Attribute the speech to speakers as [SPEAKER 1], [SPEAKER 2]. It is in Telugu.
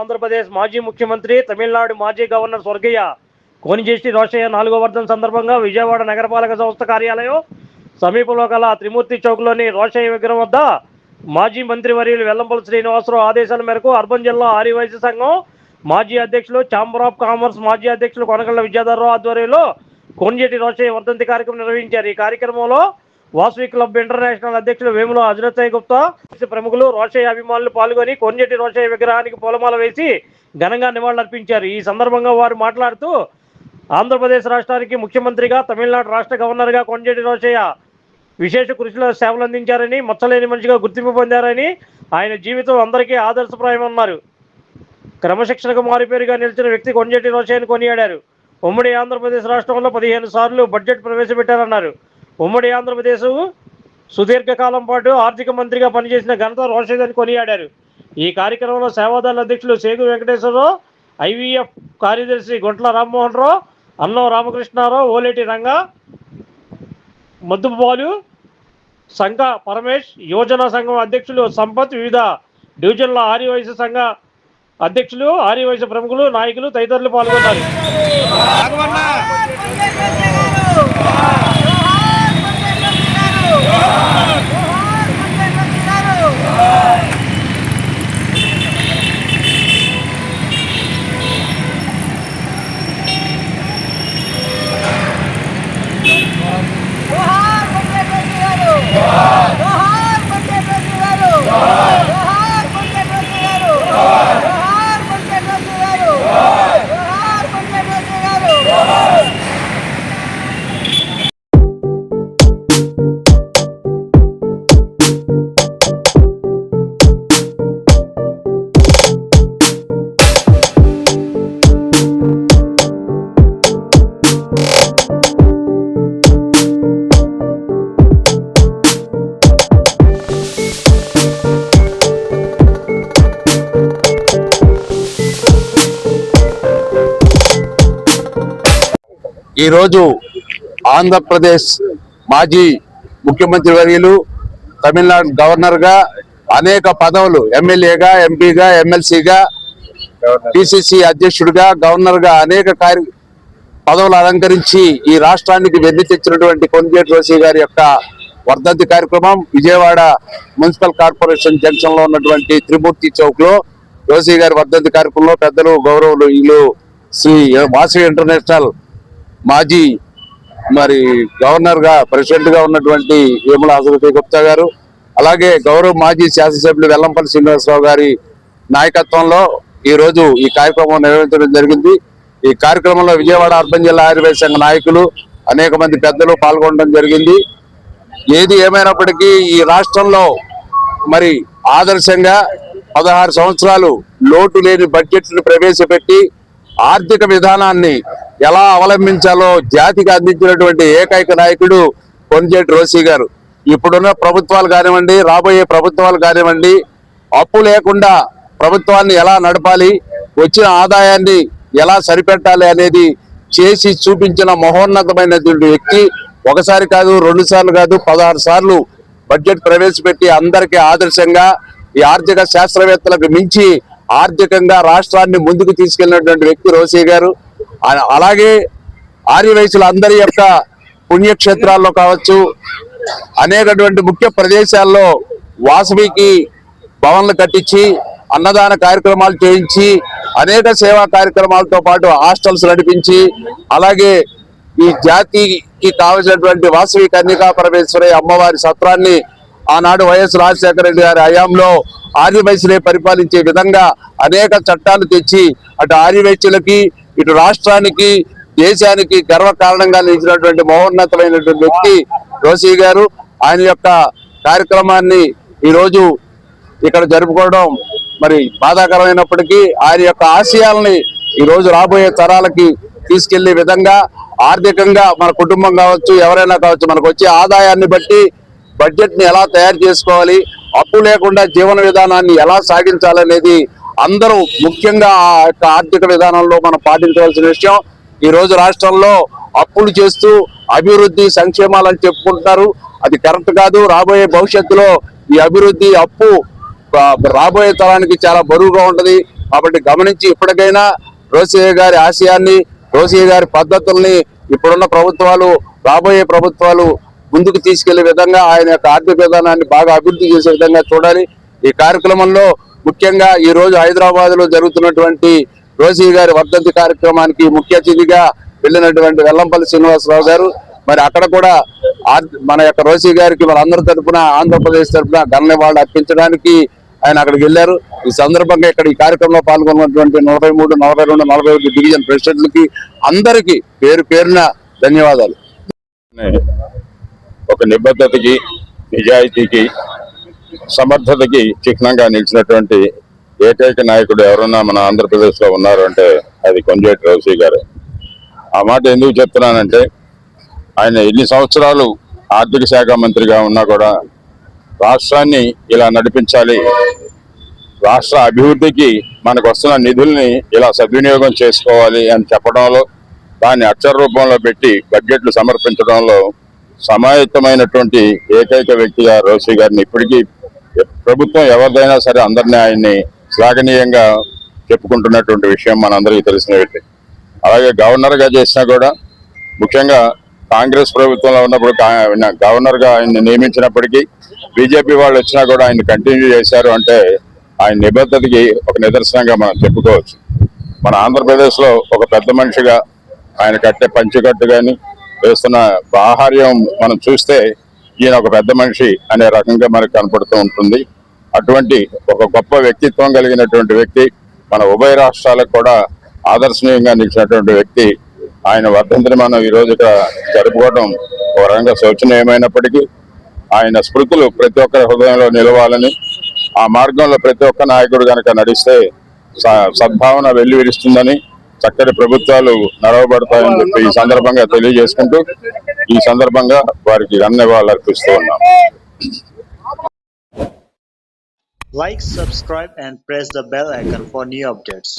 [SPEAKER 1] ఆంధ్రప్రదేశ్ మాజీ ముఖ్యమంత్రి తమిళనాడు మాజీ గవర్నర్ స్వర్గీయ కోనిజేష్టి రోషయ్య నాలుగో వర్ధం సందర్భంగా విజయవాడ నగరపాలక సంస్థ కార్యాలయం సమీపంలో గల త్రిమూర్తి చౌక్లోని రోషయ్య విగ్రహం వద్ద మాజీ మంత్రి వర్యులు వెల్లంపల్లి శ్రీనివాసరావు ఆదేశాల మేరకు అర్బన్ జిల్లా ఆర్యవైశ్య సంఘం మాజీ అధ్యక్షులు ఛాంబర్ ఆఫ్ కామర్స్ మాజీ అధ్యక్షులు కొనగళ్ళ విద్యాధర్రావు ఆధ్వర్యంలో కోనిజేటి రోషయ్య వర్ధంతి కార్యక్రమం నిర్వహించారు. ఈ కార్యక్రమంలో వాసవి క్లబ్ ఇంటర్నేషనల్ అధ్యక్షులు వేముల అజరత్సాయి గుప్తా ప్రముఖులు రోషయ్య అభిమానులు పాల్గొని కొంజెట్టి రోషయ్య విగ్రహానికి పూలమాల వేసి ఘనంగా నివాళులర్పించారు. ఈ సందర్భంగా వారు మాట్లాడుతూ ఆంధ్రప్రదేశ్ రాష్ట్రానికి ముఖ్యమంత్రిగా తమిళనాడు రాష్ట్ర గవర్నర్గా కొంజేటి రోషయ్య విశేష కృషిలో సేవలు అందించారని మచ్చలేని మనిషిగా గుర్తింపు పొందారని ఆయన జీవితం అందరికీ ఆదర్శప్రాయమన్నారు క్రమశిక్షణకు మారిపేరుగా నిలిచిన వ్యక్తి కొంజేటి రోషయ్యను కొనియాడారు. ఉమ్మడి ఆంధ్రప్రదేశ్ రాష్ట్రంలో పదిహేను సార్లు బడ్జెట్ ప్రవేశపెట్టారన్నారు. ఉమ్మడి ఆంధ్రప్రదేశ్ సుదీర్ఘకాలం పాటు ఆర్థిక మంత్రిగా పనిచేసిన ఘనత రోషయ్యని కొనియాడారు. ఈ కార్యక్రమంలో సేవాదారుల అధ్యక్షులు సేగు వెంకటేశ్వరరావు ఐవీఎఫ్ కార్యదర్శి గుంట్ల రామ్మోహన్ రావు అన్నం రామకృష్ణారావు ఓలేటి రంగ మద్దుబాలు సంఘ పరమేష్ యువజన సంఘం అధ్యక్షులు సంపత్ వివిధ డివిజన్ల ఆర్యవైశ్య సంఘ అధ్యక్షులు ఆర్యవైశ్య ప్రముఖులు నాయకులు తదితరులు పాల్గొన్నారు.
[SPEAKER 2] ఈరోజు ఆంధ్రప్రదేశ్ మాజీ ముఖ్యమంత్రి వర్యులు తమిళనాడు గవర్నర్గా అనేక పదవులు ఎమ్మెల్యేగా ఎంపీగా ఎమ్మెల్సీగా పిసిసి అధ్యక్షుడిగా గవర్నర్గా అనేక కార్య పదవులు అలంకరించి ఈ రాష్ట్రానికి వెన్ను తెచ్చినటువంటి కొనిజేటి రోసి గారి యొక్క వర్ధంతి కార్యక్రమం విజయవాడ మున్సిపల్ కార్పొరేషన్ జంక్షన్లో ఉన్నటువంటి త్రిమూర్తి చౌక్లో రోసి గారి వర్ధంతి కార్యక్రమంలో పెద్దలు గౌరవులు వీళ్ళు శ్రీ వాసు ఇంటర్నేషనల్ మాజీ మరి గవర్నర్గా ప్రెసిడెంట్గా ఉన్నటువంటి వేముల హజరతి గుప్తా గారు అలాగే గౌరవ మాజీ శాసనసభ్యులు వెల్లంపల్లి శ్రీనివాసరావు గారి నాయకత్వంలో ఈ రోజు ఈ కార్యక్రమం నిర్వహించడం జరిగింది. ఈ కార్యక్రమంలో విజయవాడ అర్బన్ జిల్లా ఆయుర్వేద సంఘ నాయకులు అనేక మంది పెద్దలు పాల్గొనడం జరిగింది. ఏది ఏమైనప్పటికీ ఈ రాష్ట్రంలో మరి ఆదర్శంగా పదహారు సంవత్సరాలు లోటు లేని బడ్జెట్ను ప్రవేశపెట్టి ఆర్థిక విధానాన్ని ఎలా అవలంబించాలో జాతికి అందించినటువంటి ఏకైక నాయకుడు కొనిజేటి రోసి గారు. ఇప్పుడున్న ప్రభుత్వాలు కానివ్వండి రాబోయే ప్రభుత్వాలు కానివ్వండి అప్పు లేకుండా ప్రభుత్వాన్ని ఎలా నడపాలి వచ్చిన ఆదాయాన్ని ఎలా సరిపెట్టాలి అనేది చేసి చూపించిన మహోన్నతమైనటువంటి వ్యక్తి. ఒకసారి కాదు రెండు సార్లు కాదు పదహారు సార్లు బడ్జెట్ ప్రవేశపెట్టి అందరికీ ఆదర్శంగా ఈ ఆర్థిక శాస్త్రవేత్తలకు మించి ఆర్థికంగా రాష్ట్రాన్ని ముందుకు తీసుకెళ్ళినటువంటి వ్యక్తి రోసీ గారు. అలాగే ఆర్యవయసుల అందరి యొక్క పుణ్యక్షేత్రాల్లో కావచ్చు అనేకటువంటి ముఖ్య ప్రదేశాల్లో వాసవికి భవన్లు కట్టించి అన్నదాన కార్యక్రమాలు చేయించి అనేక సేవా కార్యక్రమాలతో పాటు హాస్టల్స్ నడిపించి అలాగే ఈ జాతికి కావలసినటువంటి వాసవి కన్యకా పరమేశ్వరి అమ్మవారి సత్రాన్ని ఆనాడు వైఎస్ రాజశేఖర రెడ్డి గారి హయాంలో ఆర్యవైశ్యులే పరిపాలించే విధంగా అనేక చట్టాలు తెచ్చి అటు ఆర్యవైశ్యులకి ఇటు రాష్ట్రానికి దేశానికి గర్వకారణంగా నిలిచినటువంటి మహోన్నతమైనటువంటి వ్యక్తి రోసీ గారు ఆయన యొక్క కార్యక్రమాన్ని ఈరోజు ఇక్కడ జరుపుకోవడం మరి బాధాకరమైనప్పటికీ ఆయన యొక్క ఆశయాల్ని ఈరోజు రాబోయే తరాలకి తీసుకెళ్ళే విధంగా ఆర్థికంగా మన కుటుంబం కావచ్చు ఎవరైనా కావచ్చు మనకు వచ్చే ఆదాయాన్ని బట్టి బడ్జెట్ని ఎలా తయారు చేసుకోవాలి అప్పు లేకుండా జీవన విధానాన్ని ఎలా సాగించాలనేది అందరూ ముఖ్యంగా ఆ యొక్క ఆర్థిక విధానంలో మనం పాటించవలసిన విషయం ఈ రోజు రాష్ట్రంలో అప్పులు చేస్తూ అభివృద్ధి సంక్షేమాలని చెప్పుకుంటున్నారు. అది కరెక్ట్ కాదు. రాబోయే భవిష్యత్తులో ఈ అభివృద్ధి అప్పు రాబోయే తరానికి చాలా బరువుగా ఉంటుంది. కాబట్టి గమనించి ఇప్పటికైనా రోసయ్య గారి ఆశయాన్ని రోసయ్య గారి పద్ధతుల్ని ఇప్పుడున్న ప్రభుత్వాలు రాబోయే ప్రభుత్వాలు ముందుకు తీసుకెళ్ళే విధంగా ఆయన యొక్క ఆర్థిక విధానాన్ని బాగా అభివృద్ధి చేసే విధంగా చూడాలి. ఈ కార్యక్రమంలో ముఖ్యంగా ఈ రోజు హైదరాబాద్లో జరుగుతున్నటువంటి రోజీ గారి వర్ధంతి కార్యక్రమానికి ముఖ్య అతిథిగా వెళ్ళినటువంటి వెల్లంపల్లి శ్రీనివాసరావు గారు. మరి అక్కడ కూడా మన యొక్క రోసీ గారికి మన అందరి తరపున ఆంధ్రప్రదేశ్ తరపున ఘన నివాళులు అర్పించడానికి ఆయన అక్కడికి వెళ్ళారు. ఈ సందర్భంగా ఇక్కడ ఈ కార్యక్రమంలో పాల్గొన్నటువంటి నలభై మూడు నలభై రెండు నలభై ఒకటి డివిజన్ ప్రెసిడెంట్లకి అందరికీ పేరు పేరున ధన్యవాదాలు.
[SPEAKER 3] ఒక నిబద్ధతకి నిజాయితీకి సమర్థతకి చిహ్నంగా నిలిచినటువంటి ఏకైక నాయకుడు ఎవరన్నా మన ఆంధ్రప్రదేశ్లో ఉన్నారు అంటే అది కొంజేటి రోసీ గారే. ఆ మాట ఎందుకు చెప్తున్నానంటే ఆయన ఎన్ని సంవత్సరాలు ఆర్థిక శాఖ మంత్రిగా ఉన్నా కూడా రాష్ట్రాన్ని ఇలా నడిపించాలి. రాష్ట్ర అభివృద్ధికి మనకు వస్తున్న నిధుల్ని ఇలా సద్వినియోగం చేసుకోవాలి అని చెప్పడంలో దాన్ని అక్షర రూపంలో పెట్టి బడ్జెట్లు సమర్పించడంలో సమాయత్తమైనటువంటి ఏకైక వ్యక్తిగా రోషి గారిని ఇప్పటికీ ప్రభుత్వం ఎవరిదైనా సరే అందరినీ ఆయన్ని శ్లాఘనీయంగా చెప్పుకుంటున్నటువంటి విషయం మనందరికీ తెలిసిన వ్యక్తి. అలాగే గవర్నర్గా చేసినా కూడా ముఖ్యంగా కాంగ్రెస్ ప్రభుత్వంలో ఉన్నప్పుడు గవర్నర్గా ఆయన్ని నియమించినప్పటికీ బీజేపీ వాళ్ళు వచ్చినా కూడా ఆయన కంటిన్యూ చేశారు అంటే ఆయన నిబద్ధతకి ఒక నిదర్శనంగా మనం చెప్పుకోవచ్చు. మన ఆంధ్రప్రదేశ్లో ఒక పెద్ద మనిషిగా ఆయన కట్టే పంచికట్టు కానీ వేస్తున్న ఆహార్యం మనం చూస్తే ఈయన ఒక పెద్ద మనిషి అనే రకంగా మనకు కనపడుతూ ఉంటుంది. అటువంటి ఒక గొప్ప వ్యక్తిత్వం కలిగినటువంటి వ్యక్తి మన ఉభయ రాష్ట్రాలకు కూడా ఆదర్శనీయంగా నిలిచినటువంటి వ్యక్తి ఆయన వర్ధంతిని మనం ఈ ఇక్కడ జరుపుకోవడం ఒక రకంగా శోచనీయమైనప్పటికీ ఆయన స్మృతులు ప్రతి ఒక్కరి హృదయంలో నిలవాలని ఆ మార్గంలో ప్రతి ఒక్క నాయకుడు కనుక నడిస్తే స- సద్భావన వెల్లివిరుస్తుందని చక్కటి ప్రభుత్వాలు నడవబడతాయని చెప్పి ఈ సందర్భంగా తెలియజేసుకుంటూ ఈ సందర్భంగా వారికి ధన్యవాదాలు అర్పిస్తూ ఉన్నాం
[SPEAKER 4] Like, subscribe and press the bell icon for new updates.